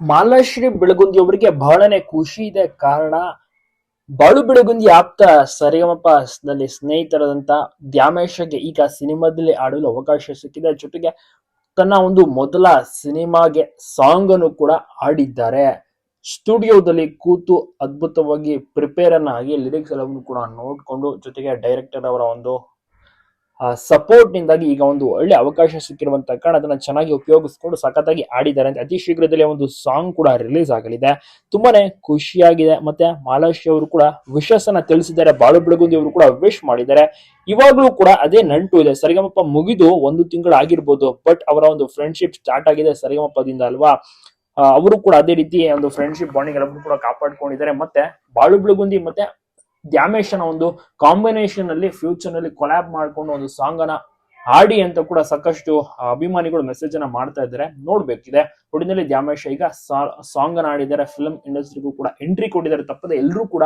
ಮಾಲಾಶ್ರೀ ಬೆಳಗುಂದಿ ಅವರಿಗೆ ಬಹಳನೇ ಖುಷಿ ಇದೆ ಕಾರಣ ಬಾಳು ಬೆಳಗುಂದಿ ಆಪ್ತ ಸರಿಗಮಪ ನಲ್ಲಿ ಸ್ನೇಹಿತರಾದಂತ ದ್ಯಾಮೇಶ್ಗೆ ಈಗ ಸಿನಿಮಾದಲ್ಲಿ ಆಡಲು ಅವಕಾಶ ಸಿಕ್ಕಿದೆ. ಜೊತೆಗೆ ತನ್ನ ಒಂದು ಮೊದಲ ಸಿನಿಮಾಗೆ ಸಾಂಗ್ ಅನ್ನು ಕೂಡ ಆಡಿದ್ದಾರೆ ಸ್ಟುಡಿಯೋದಲ್ಲಿ ಕೂತು ಅದ್ಭುತವಾಗಿ ಪ್ರಿಪೇರ್ ಅನ್ನ ಆಗಿ ಲಿರಿಕ್ಸ್ ಎಲ್ಲವನ್ನು ಕೂಡ ನೋಡ್ಕೊಂಡು ಜೊತೆಗೆ ಡೈರೆಕ್ಟರ್ ಅವರ ಒಂದು ಸಪೋರ್ಟ್ ನಿಂದಾಗಿ ಈಗ ಒಂದು ಒಳ್ಳೆ ಅವಕಾಶ ಸಿಕ್ಕಿರುವಂತ ಕಾರಣ ಅದನ್ನ ಚೆನ್ನಾಗಿ ಉಪಯೋಗಿಸ್ಕೊಂಡು ಸಖತ್ತಾಗಿ ಆಡಿದ್ದಾರೆ ಅಂತ ಅತಿ ಶೀಘ್ರದಲ್ಲೇ ಒಂದು ಸಾಂಗ್ ಕೂಡ ರಿಲೀಸ್ ಆಗಲಿದೆ. ತುಂಬಾನೇ ಖುಷಿಯಾಗಿದೆ ಮತ್ತೆ ಮಾಲಾಶಿ ಅವರು ಕೂಡ ವಿಶಸ್ ಅನ್ನ ತಿಳಿಸಿದ್ದಾರೆ. ಬಾಳು ಬೆಳಗುಂದಿ ಅವರು ಕೂಡ ವಿಶ್ ಮಾಡಿದ್ದಾರೆ. ಇವಾಗಲೂ ಕೂಡ ಅದೇ ನಂಟು ಇದೆ. ಸರಿಗಮಪ್ಪ ಮುಗಿದು ಒಂದು ತಿಂಗಳು ಆಗಿರ್ಬೋದು ಬಟ್ ಅವರ ಒಂದು ಫ್ರೆಂಡ್ಶಿಪ್ ಸ್ಟಾರ್ಟ್ ಆಗಿದೆ ಸರಿಗಮಪ್ಪದಿಂದ ಅಲ್ವಾ? ಅವರು ಕೂಡ ಅದೇ ರೀತಿ ಒಂದು ಫ್ರೆಂಡ್ಶಿಪ್ ಬಾಂಡಿಂಗ್ ಎಲ್ಲರೂ ಕೂಡ ಕಾಪಾಡ್ಕೊಂಡಿದ್ದಾರೆ. ಮತ್ತೆ ಬಾಳು ಬೆಳಗುಂದಿ ಮತ್ತೆ ದ್ಯಾಮೇಶನ ಒಂದು ಕಾಂಬಿನೇಷನ್ ಅಲ್ಲಿ ಫ್ಯೂಚರ್ನಲ್ಲಿ ಕೊಲ್ಯಾಬ್ ಮಾಡ್ಕೊಂಡು ಒಂದು ಸಾಂಗ್ ಅನ್ನ ಆಡಿ ಅಂತ ಕೂಡ ಸಾಕಷ್ಟು ಅಭಿಮಾನಿಗಳು ಮೆಸೇಜ್ ಅನ್ನ ಮಾಡ್ತಾ ಇದ್ದಾರೆ. ನೋಡ್ಬೇಕಿದೆ. ಒಟ್ಟಿನಲ್ಲಿ ದ್ಯಾಮೇಶ ಈಗ ಸಾಂಗ್ ಅನ್ನ ಆಡಿದ್ದಾರೆ ಫಿಲ್ಮ್ ಇಂಡಸ್ಟ್ರಿಗೂ ಕೂಡ ಎಂಟ್ರಿ ಕೊಟ್ಟಿದ್ದಾರೆ. ತಪ್ಪದೆ ಎಲ್ಲರೂ ಕೂಡ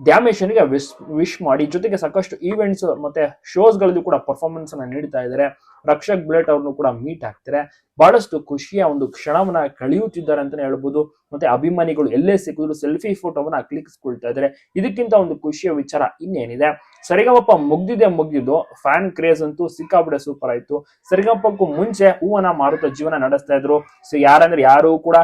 ದ್ಯಾಮೇಶನಿಗೆ ವಿಶ್ ವಿಶ್ ಮಾಡಿ, ಜೊತೆಗೆ ಸಾಕಷ್ಟು ಈವೆಂಟ್ಸ್ ಮತ್ತೆ ಶೋಸ್ಗಳಲ್ಲಿ ಕೂಡ ಪರ್ಫಾರ್ಮೆನ್ಸ್ ಅನ್ನ ನೀಡ್ತಾ ಇದ್ದಾರೆ. ರಕ್ಷಕ್ ಬುಲೆಟ್ ಅವ್ರನ್ನು ಕೂಡ ಮೀಟ್ ಆಗ್ತಾರೆ. ಬಹಳಷ್ಟು ಖುಷಿಯ ಒಂದು ಕ್ಷಣವನ್ನ ಕಳೆಯುತ್ತಿದ್ದಾರೆ ಅಂತಾನೆ ಹೇಳ್ಬೋದು. ಮತ್ತೆ ಅಭಿಮಾನಿಗಳು ಎಲ್ಲೇ ಸಿಕ್ಕಿದ್ರು ಸೆಲ್ಫಿ ಫೋಟೋವನ್ನ ಕ್ಲಿಕ್ಸ್ಕೊಳ್ತಾ ಇದ್ದಾರೆ. ಇದಕ್ಕಿಂತ ಒಂದು ಖುಷಿಯ ವಿಚಾರ ಇನ್ನೇನಿದೆ. ಸರಿಗಮಪ್ಪ ಮುಗ್ದಿದೆ, ಮುಗ್ದಿದ್ದು. ಫ್ಯಾನ್ ಕ್ರೇಜ್ ಅಂತೂ ಸಿಕ್ಕಾಬಿಡೆ ಸೂಪರ್ ಆಯ್ತು. ಸರಿಗಮಪ್ಪಕ್ಕೂ ಮುಂಚೆ ಹೂವನ ಮಾರುತ ಜೀವನ ನಡೆಸ್ತಾ ಇದ್ರು. ಸೊ ಯಾರಂದ್ರೆ ಯಾರು ಕೂಡ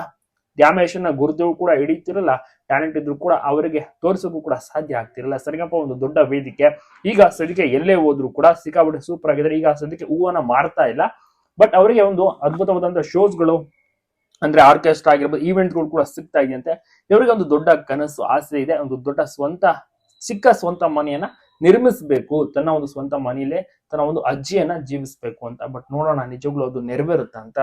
ಡ್ಯಾಮೇಶನ್ ಗುರುತು ಕೂಡ ಹಿಡಿತಿರಲ್ಲ ಟ್ಯಾಲೆಂಟ್ ಇದ್ರು ಕೂಡ ಅವರಿಗೆ ತೋರಿಸೋಕ್ಕೂ ಕೂಡ ಸಾಧ್ಯ ಆಗ್ತಿರಲ್ಲ. ಸರಿಗಪ್ಪ, ಒಂದು ದೊಡ್ಡ ವೇದಿಕೆ. ಈಗ ಸದ್ಯಕ್ಕೆ ಎಲ್ಲೇ ಹೋದ್ರು ಕೂಡ ಸಿಕ್ಕಾಬಿಟ್ಟು ಸೂಪರ್ ಆಗಿದ್ದಾರೆ. ಈಗ ಸದ್ಯಕ್ಕೆ ಹೂವನ್ನ ಮಾರ್ತಾ ಇಲ್ಲ. ಬಟ್ ಅವರಿಗೆ ಒಂದು ಅದ್ಭುತವಾದಂತಹ ಶೋಸ್ಗಳು ಅಂದ್ರೆ ಆರ್ಕೆಸ್ಟ್ರಾ ಆಗಿರ್ಬೋದು ಈವೆಂಟ್ಗಳು ಕೂಡ ಸಿಗ್ತಾ ಇದೆಯಂತೆ. ಇವರಿಗೆ ಒಂದು ದೊಡ್ಡ ಕನಸು, ಆಸೆ ಇದೆ. ಒಂದು ದೊಡ್ಡ ಸ್ವಂತ, ಚಿಕ್ಕ ಸ್ವಂತ ಮನೆಯನ್ನ ನಿರ್ಮಿಸಬೇಕು. ತನ್ನ ಒಂದು ಸ್ವಂತ ಮನೆಯಲ್ಲೇ ತನ್ನ ಒಂದು ಅಜ್ಜಿಯನ್ನ ಜೀವಿಸಬೇಕು ಅಂತ. ಬಟ್ ನೋಡೋಣ, ನಿಜವಾಗ್ಲೂ ಅದು ನೆರವೇರುತ್ತಾ ಅಂತ.